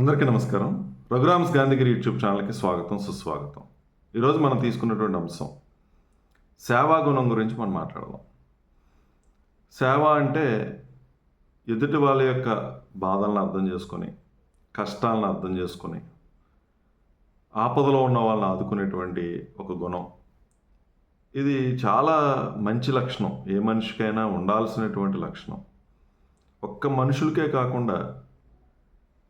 అందరికీ నమస్కారం. రఘురామ్స్ గాంధీగిరి యూట్యూబ్ ఛానల్కి స్వాగతం సుస్వాగతం. ఈరోజు మనం తీసుకున్నటువంటి అంశం సేవా గుణం గురించి మనం మాట్లాడదాం. సేవ అంటే ఎదుటి వాళ్ళ యొక్క బాధలను అర్థం చేసుకొని కష్టాలను అర్థం చేసుకొని ఆపదలో ఉన్న వాళ్ళని ఆదుకునేటువంటి ఒక గుణం. ఇది చాలా మంచి లక్షణం. ఏ మనిషికైనా ఉండాల్సినటువంటి లక్షణం. ఒక్క మనుషులకే కాకుండా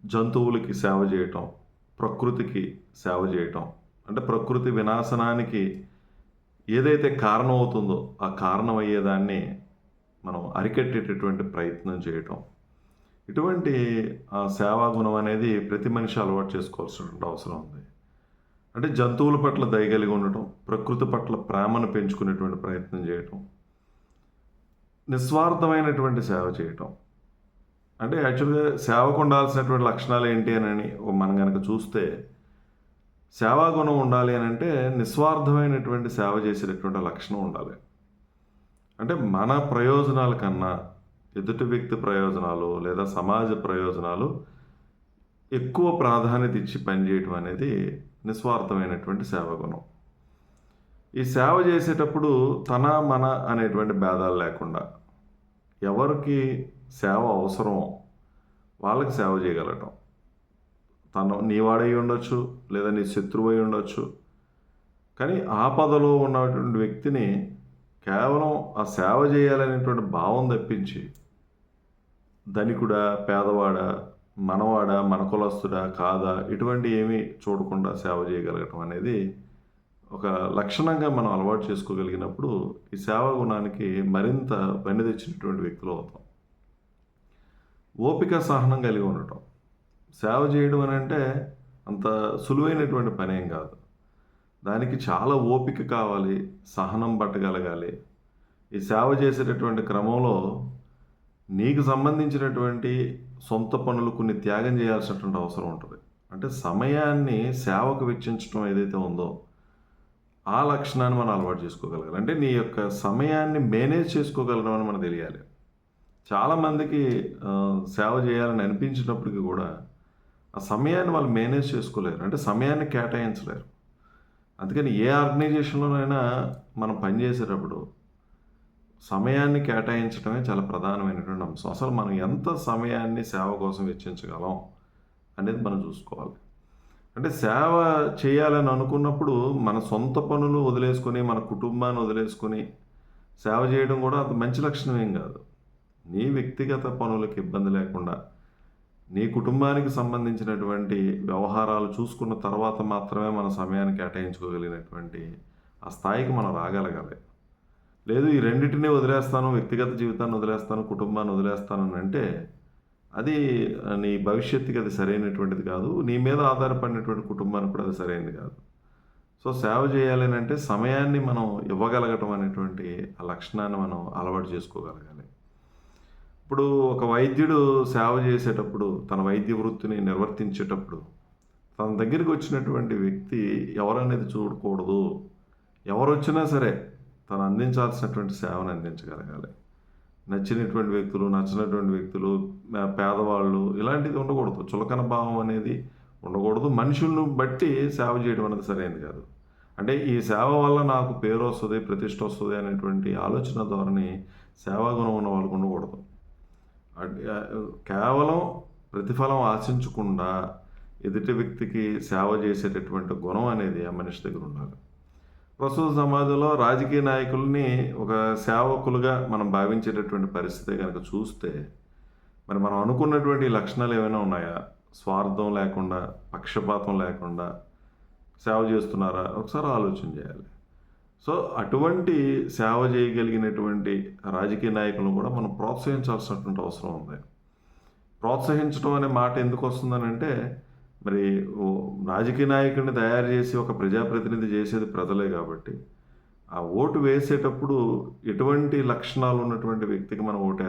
జంతువులకి సేవ చేయటం ప్రకృతికి సేవ చేయటం అంటే ప్రకృతి వినాశనానికి ఏదైతే కారణం అవుతుందో ఆ కారణం అయ్యేదాన్ని మనం అరికట్టేటటువంటి ప్రయత్నం చేయటం. ఇటువంటి ఆ సేవా గుణం అనేది ప్రతి మనిషి అలవాటు చేసుకోవాల్సినటువంటి అవసరం ఉంది. అంటే జంతువుల పట్ల దయగలిగి ఉండటం ప్రకృతి పట్ల ప్రేమను పెంచుకునేటువంటి ప్రయత్నం చేయటం నిస్వార్థమైనటువంటి సేవ చేయటం. అంటే యాక్చువల్గా సేవకు ఉండాల్సినటువంటి లక్షణాలు ఏంటి అని మనం కనుక చూస్తే సేవా గుణం ఉండాలి అని అంటే నిస్వార్థమైనటువంటి సేవ చేసేటటువంటి లక్షణం ఉండాలి. అంటే మన ప్రయోజనాల కన్నా ఎదుటి వ్యక్తి ప్రయోజనాలు లేదా సమాజ ప్రయోజనాలు ఎక్కువ ప్రాధాన్యత ఇచ్చి పనిచేయటం అనేది నిస్వార్థమైనటువంటి సేవ గుణం. ఈ సేవ చేసేటప్పుడు తన మన అనేటువంటి భేదాలు లేకుండా ఎవరికి సేవ అవసరమో వాళ్ళకి సేవ చేయగలటం. తను నీవాడై ఉండొచ్చు లేదా నీ శత్రువు అయి ఉండొచ్చు. కానీ ఆపదలో ఉన్నటువంటి వ్యక్తిని కేవలం ఆ సేవ చేయాలనేటువంటి భావం తప్పించి ధనికుడా పేదవాడా మనవాడా మన కులస్తుడా కాదా ఇటువంటి ఏమీ చూడకుండా సేవ చేయగలగటం అనేది ఒక లక్షణంగా మనం అలవాటు చేసుకోగలిగినప్పుడు ఈ సేవా గుణానికి మరింత పని తెచ్చినటువంటి వ్యక్తులు అవుతాం. ఓపిక సహనం కలిగి ఉండటం. సేవ చేయడం అని అంటే అంత సులువైనటువంటి పని ఏం కాదు. దానికి చాలా ఓపిక కావాలి సహనం పట్టగలగాలి. ఈ సేవ చేసేటటువంటి క్రమంలో నీకు సంబంధించినటువంటి సొంత పనులు కొన్ని త్యాగం చేయాల్సినటువంటి అవసరం ఉంటుంది. అంటే సమయాన్ని సేవకు వెచ్చించడం ఏదైతే ఉందో ఆ లక్షణాన్ని మనం అలవాటు చేసుకోగలగాలి. అంటే నీ యొక్క సమయాన్ని మేనేజ్ చేసుకోగలడం అని మనం తెలియాలి. చాలామందికి సేవ చేయాలని అనిపించినప్పటికీ కూడా ఆ సమయాన్ని వాళ్ళు మేనేజ్ చేసుకోలేరు. అంటే సమయాన్ని కేటాయించలేరు. అందుకని ఏ ఆర్గనైజేషన్లోనైనా మనం పనిచేసేటప్పుడు సమయాన్ని కేటాయించడమే చాలా ప్రధానమైనటువంటి అంశం. అసలు మనం ఎంత సమయాన్ని సేవ కోసం వెచ్చించగలం అనేది మనం చూసుకోవాలి. అంటే సేవ చేయాలని అనుకున్నప్పుడు మన సొంత పనులు వదిలేసుకొని మన కుటుంబాన్ని వదిలేసుకొని సేవ చేయడం కూడా అంత మంచి లక్షణం ఏం కాదు. నీ వ్యక్తిగత పనులకు ఇబ్బంది లేకుండా నీ కుటుంబానికి సంబంధించినటువంటి వ్యవహారాలు చూసుకున్న తర్వాత మాత్రమే మన సమయాన్ని కేటాయించుకోగలిగినటువంటి ఆ స్థాయికి మనం రాగలగాలి. లేదు ఈ రెండింటినీ వదిలేస్తాను వ్యక్తిగత జీవితాన్ని వదిలేస్తాను కుటుంబాన్ని వదిలేస్తాను అని అంటే అది నీ భవిష్యత్తుకి అది సరైనటువంటిది కాదు. నీ మీద ఆధారపడినటువంటి కుటుంబానికి కూడా అది సరైనది కాదు. సో సేవ చేయాలి అంటే సమయాన్ని మనం ఇవ్వగలగటం అనేటువంటి ఆ లక్షణాన్ని మనం అలవాటు చేసుకోగలగాలి. ఇప్పుడు ఒక వైద్యుడు సేవ చేసేటప్పుడు తన వైద్య వృత్తిని నిర్వర్తించేటప్పుడు తన దగ్గరికి వచ్చినటువంటి వ్యక్తి ఎవరనేది చూడకూడదు. ఎవరు వచ్చినా సరే తను అందించాల్సినటువంటి సేవను అందించగలగాలి. నచ్చినటువంటి వ్యక్తులు నచ్చినటువంటి వ్యక్తులు పేదవాళ్ళు ఇలాంటిది ఉండకూడదు. చులకన భావం అనేది ఉండకూడదు. మనుషులను బట్టి సేవ చేయడం అనేది సరైనది కాదు. అంటే ఈ సేవ వల్ల నాకు పేరు వస్తుంది ప్రతిష్ట వస్తుంది అనేటువంటి ఆలోచన ధోరణి సేవాగుణం ఉన్న వాళ్ళకు ఉండకూడదు. కేవలం ప్రతిఫలం ఆశించకుండా ఎదుటి వ్యక్తికి సేవ చేసేటటువంటి గుణం అనేది ఆ మనిషి దగ్గర ఉండాలి. ప్రస్తుత సమాజంలో రాజకీయ నాయకుల్ని ఒక సేవకులుగా మనం భావించేటటువంటి పరిస్థితి కనుక చూస్తే మరి మనం అనుకున్నటువంటి లక్షణాలు ఏమైనా ఉన్నాయా? స్వార్థం లేకుండా పక్షపాతం లేకుండా సేవ చేస్తున్నారా? ఒకసారి ఆలోచన చేయాలి. సో అటువంటి సేవ చేయగలిగినటువంటి రాజకీయ నాయకులను కూడా మనం ప్రోత్సహించాల్సినటువంటి అవసరం ఉంది. ప్రోత్సహించడం అనే మాట ఎందుకు వస్తుందని అంటే మరి ఓ రాజకీయ నాయకుడిని తయారు చేసి ఒక ప్రజాప్రతినిధి చేసేది ప్రజలే కాబట్టి ఆ ఓటు వేసేటప్పుడు ఎటువంటి లక్షణాలు ఉన్నటువంటి వ్యక్తికి మనం ఓటు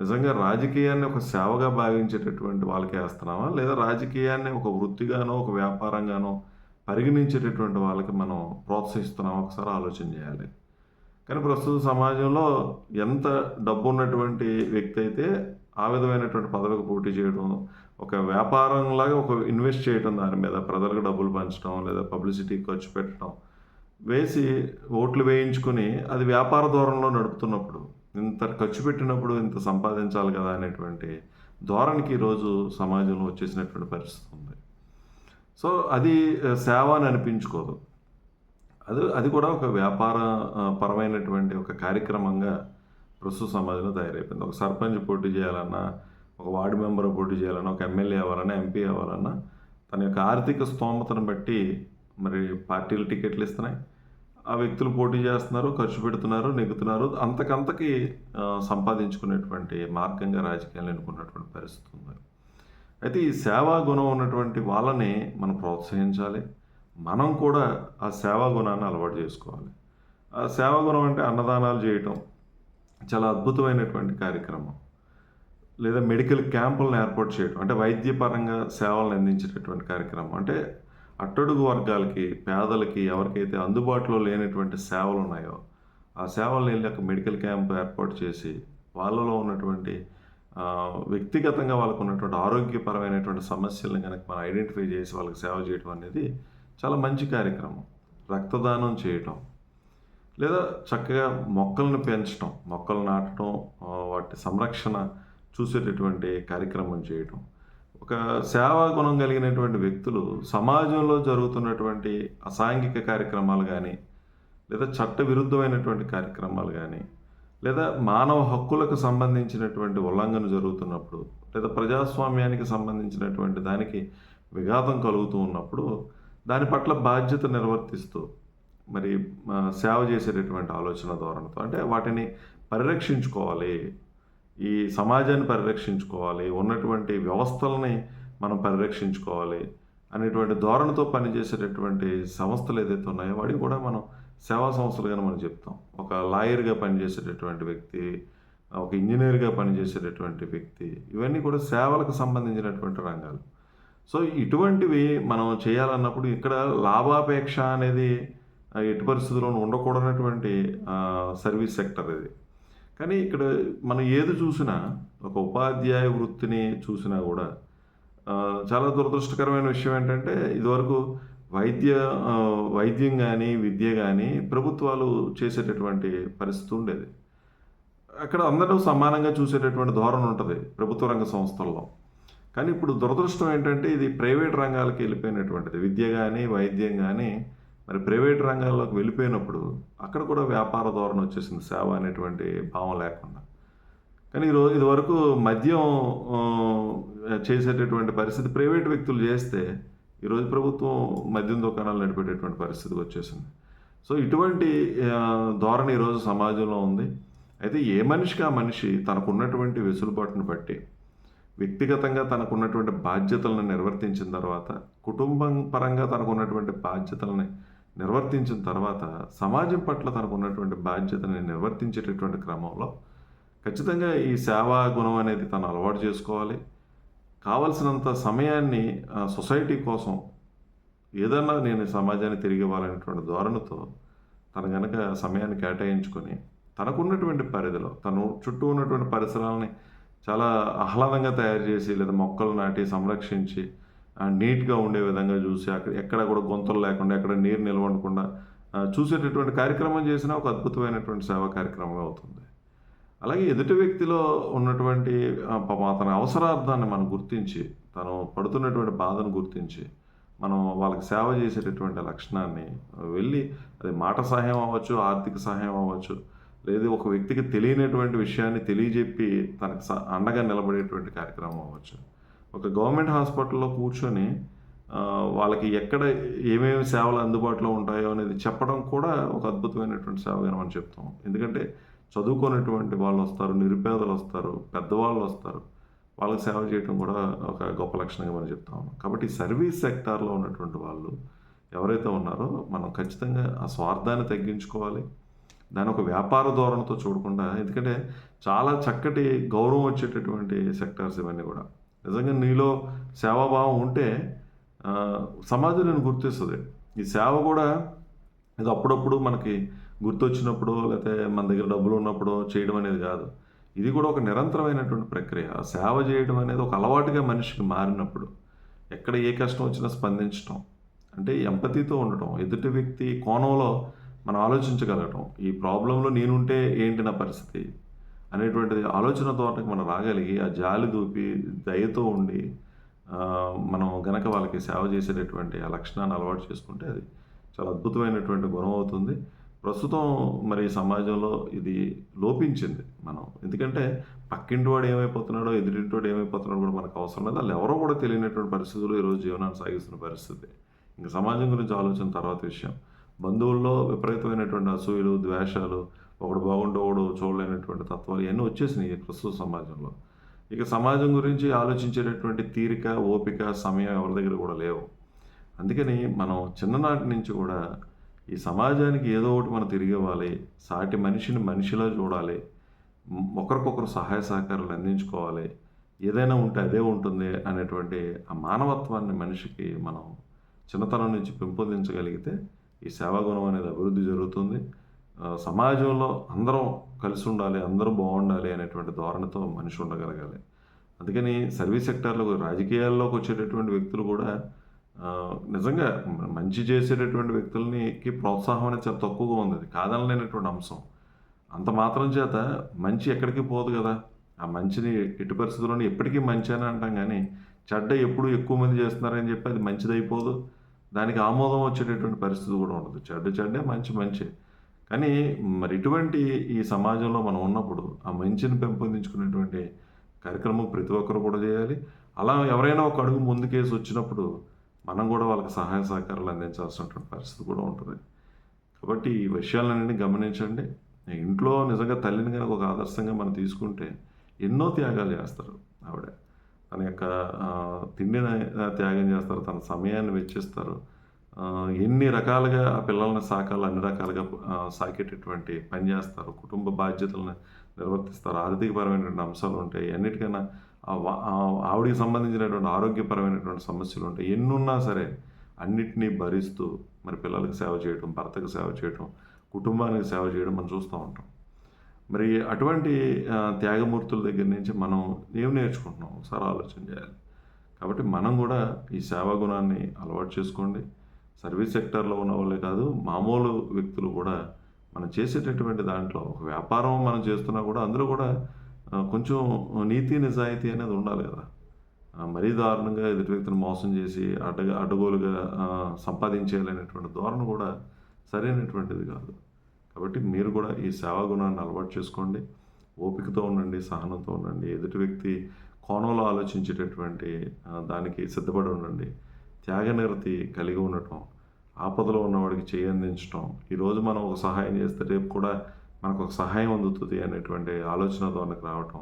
నిజంగా రాజకీయాన్ని ఒక సేవగా భావించేటటువంటి వాళ్ళకి వేస్తున్నామా? లేదా రాజకీయాన్ని ఒక వృత్తిగానో ఒక వ్యాపారంగానో పరిగణించేటటువంటి వాళ్ళకి మనం ప్రోత్సహిస్తున్నాం. ఒకసారి ఆలోచన చేయాలి. కానీ ప్రస్తుత సమాజంలో ఎంత డబ్బు ఉన్నటువంటి వ్యక్తి అయితే ఆ విధమైనటువంటి పదవికి పోటీ చేయడం ఒక వ్యాపారంలాగా ఒక ఇన్వెస్ట్ చేయటం దాని మీద ప్రజలకు డబ్బులు పంచడం లేదా పబ్లిసిటీ ఖర్చు పెట్టడం వేసి ఓట్లు వేయించుకొని అది వ్యాపార ధోరణిలో నడుపుతున్నప్పుడు ఇంత ఖర్చు పెట్టినప్పుడు ఇంత సంపాదించాలి కదా అనేటువంటి ధోరణికి ఈరోజు సమాజంలో వచ్చేసినటువంటి పరిస్థితి ఉంది. సో అది సేవ అని అనిపించుకోదు. అది అది కూడా ఒక వ్యాపార పరమైనటువంటి ఒక కార్యక్రమంగా ప్రస్తుత సమాజంలో తయారైపోయింది. ఒక సర్పంచ్ పోటీ చేయాలన్నా ఒక వార్డు మెంబర్ పోటీ చేయాలన్నా ఒక ఎమ్మెల్యే అవ్వాలన్నా ఎంపీ అవ్వాలన్నా తన యొక్క ఆర్థిక స్తోమతను బట్టి మరి పార్టీలు టికెట్లు ఇస్తున్నాయి. ఆ వ్యక్తులు పోటీ చేస్తున్నారు ఖర్చు పెడుతున్నారు నెగ్గుతున్నారు. అంతకంతకి సంపాదించుకునేటువంటి మార్గంగా రాజకీయాలు ఎన్నుకున్నటువంటి పరిస్థితి ఉంది. అయితే ఈ సేవా గుణం ఉన్నటువంటి వాళ్ళని మనం ప్రోత్సహించాలి. మనం కూడా ఆ సేవా గుణాన్ని అలవాటు చేసుకోవాలి. ఆ సేవా గుణం అంటే అన్నదానాలు చేయటం చాలా అద్భుతమైనటువంటి కార్యక్రమం. లేదా మెడికల్ క్యాంపులను ఏర్పాటు చేయడం అంటే వైద్యపరంగా సేవలను అందించేటటువంటి కార్యక్రమం. అంటే అట్టడుగు వర్గాలకి పేదలకి ఎవరికైతే అందుబాటులో లేనటువంటి సేవలు ఉన్నాయో ఆ సేవలను వెళ్ళి ఒక మెడికల్ క్యాంప్ ఏర్పాటు చేసి వాళ్ళలో ఉన్నటువంటి వ్యక్తిగతంగా వాళ్ళకు ఉన్నటువంటి ఆరోగ్యపరమైనటువంటి సమస్యలను కనుక మనం ఐడెంటిఫై చేసి వాళ్ళకి సేవ చేయడం అనేది చాలా మంచి కార్యక్రమం. రక్తదానం చేయటం. లేదా చక్కగా మొక్కలను పెంచడం మొక్కలు నాటడం వాటి సంరక్షణ చూసేటటువంటి కార్యక్రమం చేయటం. ఒక సేవా గుణం కలిగినటువంటి వ్యక్తులు సమాజంలో జరుగుతున్నటువంటి అసాంఘిక కార్యక్రమాలు కానీ లేదా చట్ట విరుద్ధమైనటువంటి కార్యక్రమాలు కానీ లేదా మానవ హక్కులకు సంబంధించినటువంటి ఉల్లంఘన జరుగుతున్నప్పుడు లేదా ప్రజాస్వామ్యానికి సంబంధించినటువంటి దానికి విఘాతం కలుగుతూ ఉన్నప్పుడు దాని పట్ల బాధ్యత నిర్వర్తిస్తూ మరి సేవ చేసేటటువంటి ఆలోచన ధోరణితో అంటే వాటిని పరిరక్షించుకోవాలి. ఈ సమాజాన్ని పరిరక్షించుకోవాలి. ఉన్నటువంటి వ్యవస్థలని మనం పరిరక్షించుకోవాలి. అనేటువంటి ధోరణితో పనిచేసేటటువంటి సంస్థలు ఏదైతే ఉన్నాయో వాడికి కూడా మనం సేవా సంస్థలుగానే మనం చెప్తాం. ఒక లాయర్గా పనిచేసేటటువంటి వ్యక్తి ఒక ఇంజనీర్గా పనిచేసేటటువంటి వ్యక్తి ఇవన్నీ కూడా సేవలకు సంబంధించినటువంటి రంగాలు. సో ఇటువంటివి మనం చేయాలన్నప్పుడు ఇక్కడ లాభాపేక్ష అనేది ఎటు పరిస్థితుల్లోనూ ఉండకూడనటువంటి సర్వీస్ సెక్టర్ ఇది. కానీ ఇక్కడ మనం ఏది చూసినా ఒక ఉపాధ్యాయ వృత్తిని చూసినా కూడా చాలా దురదృష్టకరమైన విషయం ఏంటంటే ఇదివరకు వైద్య వైద్యం కానీ విద్య కానీ ప్రభుత్వాలు చేసేటటువంటి పరిస్థితి ఉండేది. అక్కడ అందరూ సమానంగా చూసేటటువంటి ధోరణి ఉంటుంది ప్రభుత్వ రంగ సంస్థల్లో. కానీ ఇప్పుడు దురదృష్టం ఏంటంటే ఇది ప్రైవేట్ రంగాలకు వెళ్ళిపోయినటువంటిది. విద్య కానీ వైద్యం కానీ మరి ప్రైవేట్ రంగాల్లోకి వెళ్ళిపోయినప్పుడు అక్కడ కూడా వ్యాపార ధోరణి వచ్చేసింది సేవ అనేటువంటి భావం లేకుండా. కానీ ఈరోజు ఇదివరకు మద్యం చేసేటటువంటి పరిస్థితి ప్రైవేట్ వ్యక్తులు చేస్తే ఈరోజు ప్రభుత్వం మద్యం దుకాణాలు నడిపేటటువంటి పరిస్థితికి వచ్చేసింది. సో ఇటువంటి ధోరణి ఈరోజు సమాజంలో ఉంది. అయితే ఏ మనిషికి ఆ మనిషి తనకున్నటువంటి వెసులుబాటును బట్టి వ్యక్తిగతంగా తనకున్నటువంటి బాధ్యతలను నిర్వర్తించిన తర్వాత కుటుంబం పరంగా తనకున్నటువంటి బాధ్యతలని నిర్వర్తించిన తర్వాత సమాజం పట్ల తనకున్నటువంటి బాధ్యతని నిర్వర్తించేటటువంటి క్రమంలో ఖచ్చితంగా ఈ సేవా గుణం అనేది తను అలవాటు చేసుకోవాలి. కావలసినంత సమయాన్ని సొసైటీ కోసం ఏదన్నా నేను సమాజాన్ని తిరిగి ఇవ్వాలనేటువంటి ధోరణితో తను కనుక సమయాన్ని కేటాయించుకొని తనకున్నటువంటి పరిధిలో తను చుట్టూ ఉన్నటువంటి పరిసరాలని చాలా ఆహ్లాదంగా తయారు చేసి లేదా మొక్కలు నాటి సంరక్షించి నీట్గా ఉండే విధంగా చూసి అక్కడ ఎక్కడ కూడా గొంతులు లేకుండా ఎక్కడ నీరు నిలవకుండా చూసేటటువంటి కార్యక్రమం చేసినా ఒక అద్భుతమైనటువంటి సేవా కార్యక్రమం అవుతుంది. అలాగే ఎదుటి వ్యక్తిలో ఉన్నటువంటి పాపం అతని అవసరార్థాన్ని మనం గుర్తించి తను పడుతున్నటువంటి బాధను గుర్తించి మనం వాళ్ళకి సేవ చేసేటటువంటి లక్షణాన్ని వెళ్ళి అది మాట సహాయం అవ్వచ్చు ఆర్థిక సహాయం అవ్వచ్చు లేదు ఒక వ్యక్తికి తెలియనటువంటి విషయాన్ని తెలియజెప్పి తనకు స- అండగా నిలబడేటువంటి కార్యక్రమం అవ్వచ్చు. ఒక గవర్నమెంట్ హాస్పిటల్లో కూర్చొని వాళ్ళకి ఎక్కడ ఏమేమి సేవలు అందుబాటులో ఉంటాయో అనేది చెప్పడం కూడా ఒక అద్భుతమైనటువంటి సేవగా మనం చెప్తాం. ఎందుకంటే చదువుకున్నటువంటి వాళ్ళు వస్తారు నిరుపేదలు వస్తారు పెద్దవాళ్ళు వస్తారు. వాళ్ళకి సేవ చేయడం కూడా ఒక గొప్ప లక్షణంగా మనం చెప్తా ఉన్నాం. కాబట్టి సర్వీస్ సెక్టార్లో ఉన్నటువంటి వాళ్ళు ఎవరైతే ఉన్నారో మనం ఖచ్చితంగా ఆ స్వార్థాన్ని తగ్గించుకోవాలి. దాని ఒక వ్యాపార ధోరణితో చూడకుండా ఎందుకంటే చాలా చక్కటి గౌరవం వచ్చేటటువంటి సెక్టార్స్ ఇవన్నీ కూడా. నిజంగా నీలో సేవాభావం ఉంటే సమాజం నేను గుర్తిస్తుంది. ఈ సేవ కూడా ఇది అప్పుడప్పుడు మనకి గుర్తొచ్చినప్పుడు లేకపోతే మన దగ్గర డబ్బులు ఉన్నప్పుడు చేయడం అనేది కాదు. ఇది కూడా ఒక నిరంతరమైనటువంటి ప్రక్రియ. సేవ చేయడం అనేది ఒక అలవాటుగా మనిషికి మారినప్పుడు ఎక్కడ ఏ కష్టం వచ్చినా స్పందించడం అంటే ఎంపతితో ఉండటం ఎదుటి వ్యక్తి కోణంలో మనం ఆలోచించగలగటం ఈ ప్రాబ్లంలో నేనుంటే ఏంటి నా పరిస్థితి అనేటువంటిది ఆలోచన తోటకి మనం రాగలిగి ఆ జాలి దూపి దయతో ఉండి మనం గనక వాళ్ళకి సేవ చేసేటటువంటి ఆ లక్షణాన్ని అలవాటు చేసుకుంటే అది చాలా అద్భుతమైనటువంటి గుణం అవుతుంది. ప్రస్తుతం మరి సమాజంలో ఇది లోపించింది మనం. ఎందుకంటే పక్కింటి వాడు ఏమైపోతున్నాడో ఎదురింటి వాడు ఏమైపోతున్నాడో కూడా మనకు అవసరం లేదు. వాళ్ళు ఎవరో కూడా తెలియనటువంటి పరిస్థితులు ఈరోజు జీవనాన్ని సాగిస్తున్న పరిస్థితి. ఇంకా సమాజం గురించి ఆలోచన తర్వాత విషయం. బంధువుల్లో విపరీతమైనటువంటి అసూయలు ద్వేషాలు ఒకడు బాగుంటే ఒకడు చూడలేనటువంటి తత్వాలు ఇవన్నీ వచ్చేసినాయి ప్రస్తుత సమాజంలో. ఇక సమాజం గురించి ఆలోచించేటటువంటి తీరిక ఓపిక సమయం ఎవరి దగ్గర కూడా లేవు. అందుకని మనం చిన్ననాటి నుంచి కూడా ఈ సమాజానికి ఏదో ఒకటి మనం తిరిగి ఇవ్వాలి సాటి మనిషిని మనిషిలా చూడాలి. ఒకరికొకరు సహాయ సహకారాలు అందించుకోవాలి. ఏదైనా ఉంటే అదే ఉంటుంది అనేటువంటి ఆ మానవత్వాన్ని మనిషికి మనం చిన్నతనం నుంచి పెంపొందించగలిగితే ఈ సేవాగుణం అనేది అభివృద్ధి జరుగుతుంది. సమాజంలో అందరం కలిసి ఉండాలి అందరూ బాగుండాలి అనేటువంటి ధోరణితో మనిషి ఉండగలగాలి. అందుకని సర్వీస్ సెక్టార్లో రాజకీయాల్లోకి వచ్చేటటువంటి వ్యక్తులు కూడా నిజంగా మంచి చేసేటటువంటి వ్యక్తులకి ప్రోత్సాహం అనేది చాలా తక్కువగా ఉంది. అది కాదనలేనటువంటి అంశం. అంత మాత్రం చేత మంచి ఎక్కడికి పోదు కదా. ఆ మంచిని ఎట్టి పరిస్థితుల్లోనే ఎప్పటికీ మంచి అని అంటాం కానీ చెడ్డ ఎప్పుడు ఎక్కువ మంది చేస్తున్నారని చెప్పి అది మంచిది అయిపోదు దానికి ఆమోదం వచ్చేటటువంటి పరిస్థితి కూడా ఉండదు. చెడ్డ చెడ్డే మంచి మంచి. కానీ మరి ఇటువంటి ఈ సమాజంలో మనం ఉన్నప్పుడు ఆ మంచిని పెంపొందించుకునేటువంటి కార్యక్రమం ప్రతి ఒక్కరు కూడా చేయాలి. అలా ఎవరైనా ఒక అడుగు ముందుకేసి వచ్చినప్పుడు మనం కూడా వాళ్ళకి సహాయ సహకారాలు అందించాల్సినటువంటి పరిస్థితి కూడా ఉంటుంది. కాబట్టి ఈ విషయాలన్నీ గమనించండి. ఇంట్లో నిజంగా తల్లిని కనుక ఒక ఆదర్శంగా మనం తీసుకుంటే ఎన్నో త్యాగాలు చేస్తారు ఆవిడ. తన యొక్క తిండిని త్యాగం చేస్తారు తన సమయాన్ని వెచ్చిస్తారు. ఎన్ని రకాలుగా ఆ పిల్లల్ని సాకాలు అన్ని రకాలుగా సాకేటటువంటి పని చేస్తారు. కుటుంబ బాధ్యతలను నిర్వర్తిస్తారు. ఆర్థికపరమైనటువంటి అంశాలు ఉంటాయి. అన్నిటికన్నా ఆవిడికి సంబంధించినటువంటి ఆరోగ్యపరమైనటువంటి సమస్యలు ఉంటాయి. ఎన్నున్నా సరే అన్నిటినీ భరిస్తూ మరి పిల్లలకు సేవ చేయడం భర్తకు సేవ చేయడం కుటుంబానికి సేవ చేయడం మనం చూస్తూ ఉంటాం. మరి అటువంటి త్యాగమూర్తుల దగ్గర నుంచి మనం ఏం నేర్చుకుంటున్నాం? ఒకసారి ఆలోచన చేయాలి. కాబట్టి మనం కూడా ఈ సేవా గుణాన్ని అలవాటు చేసుకోండి. సర్వీస్ సెక్టార్లో ఉన్న వాళ్ళే కాదు మామూలు వ్యక్తులు కూడా మనం చేసేటటువంటి దాంట్లో ఒక వ్యాపారం మనం చేస్తున్నా కూడా అందులో కూడా కొంచెం నీతి నిజాయితీ అనేది ఉండాలి కదా. మరీ దారుణంగా ఎదుటి వ్యక్తిని మోసం చేసి అడ్డగా అడ్డగోలుగా సంపాదించేయాలనేటువంటి ధోరణ కూడా సరైనటువంటిది కాదు. కాబట్టి మీరు కూడా ఈ సేవా గుణాన్ని అలవాటు చేసుకోండి. ఓపికతో ఉండండి సహనంతో ఉండండి. ఎదుటి వ్యక్తి కోణంలో ఆలోచించేటటువంటి దానికి సిద్ధపడి ఉండండి. త్యాగనిరతి కలిగి ఉండటం ఆపదలో ఉన్నవాడికి చేయి అందించడం ఈరోజు మనం ఒక సహాయం చేస్తే రేపు కూడా మనకు ఒక సహాయం అందుతుంది అనేటువంటి ఆలోచన ద్వారా రావటం.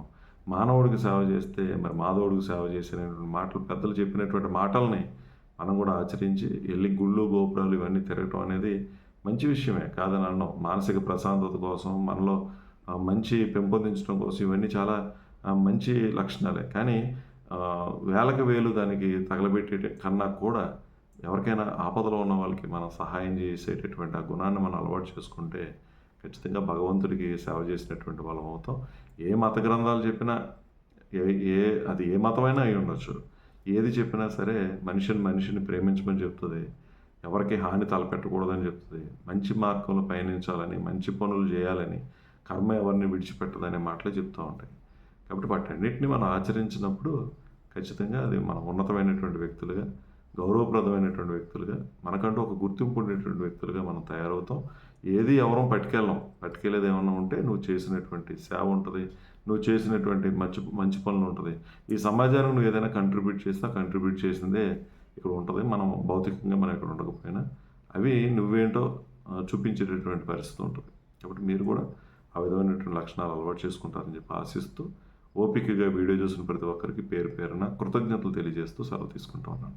మానవుడికి సేవ చేస్తే మరి మాధవుడికి సేవ చేసేటువంటి మాటలు పెద్దలు చెప్పినటువంటి మాటల్ని మనం కూడా ఆచరించి వెళ్ళి గుళ్ళు గోపురాలు ఇవన్నీ తిరగటం అనేది మంచి విషయమే కాదని అనడం. మానసిక ప్రశాంతత కోసం మనలో మంచి పెంపొందించడం కోసం ఇవన్నీ చాలా మంచి లక్షణాలే. కానీ వేలకు వేలు దానికి తగలబెట్టే కన్నా కూడా ఎవరికైనా ఆపదలో ఉన్న వాళ్ళకి మనం సహాయం చేసేటటువంటి ఆ గుణాన్ని మనం అలవాటు చేసుకుంటే ఖచ్చితంగా భగవంతుడికి సేవ చేసినటువంటి వాళ్ళం అవుతాం. ఏ మత గ్రంథాలు చెప్పినా ఏ ఏ అది ఏ మతమైనా అయి ఉండొచ్చు. ఏది చెప్పినా సరే మనిషిని మనిషిని ప్రేమించమని చెప్తుంది. ఎవరికి హాని తలపెట్టకూడదని చెప్తుంది. మంచి మార్గంలో పయనించాలని మంచి పనులు చేయాలని కర్మ ఎవరిని విడిచిపెట్టదనే మాటలే చెప్తూ ఉంటాయి. కాబట్టి వాటన్నిటిని మనం ఆచరించినప్పుడు ఖచ్చితంగా అది మనం ఉన్నతమైనటువంటి వ్యక్తులుగా గౌరవప్రదమైనటువంటి వ్యక్తులుగా మనకంటూ ఒక గుర్తింపు ఉండేటువంటి వ్యక్తులుగా మనం తయారవుతాం. ఏది ఎవరం పట్టుకెళ్ళం. పట్టుకెళ్ళేది ఏమన్నా ఉంటే నువ్వు చేసినటువంటి సేవ ఉంటుంది. నువ్వు చేసినటువంటి మంచి మంచి పనులు ఉంటుంది. ఈ సమాజానికి నువ్వు ఏదైనా కంట్రిబ్యూట్ చేసినా కంట్రిబ్యూట్ చేసిందే ఇక్కడ ఉంటుంది. మనం భౌతికంగా మనం ఇక్కడ ఉండకపోయినా అవి నువ్వేంటో చూపించేటటువంటి పరిస్థితి ఉంటుంది. కాబట్టి మీరు కూడా ఆ విధమైనటువంటి లక్షణాలు అలవాటు చేసుకుంటారని చెప్పి ఆశిస్తూ ఓపికగా వీడియో చూసిన ప్రతి ఒక్కరికి పేరు పేరున కృతజ్ఞతలు తెలియజేస్తూ సెలవు తీసుకుంటూ ఉన్నాను.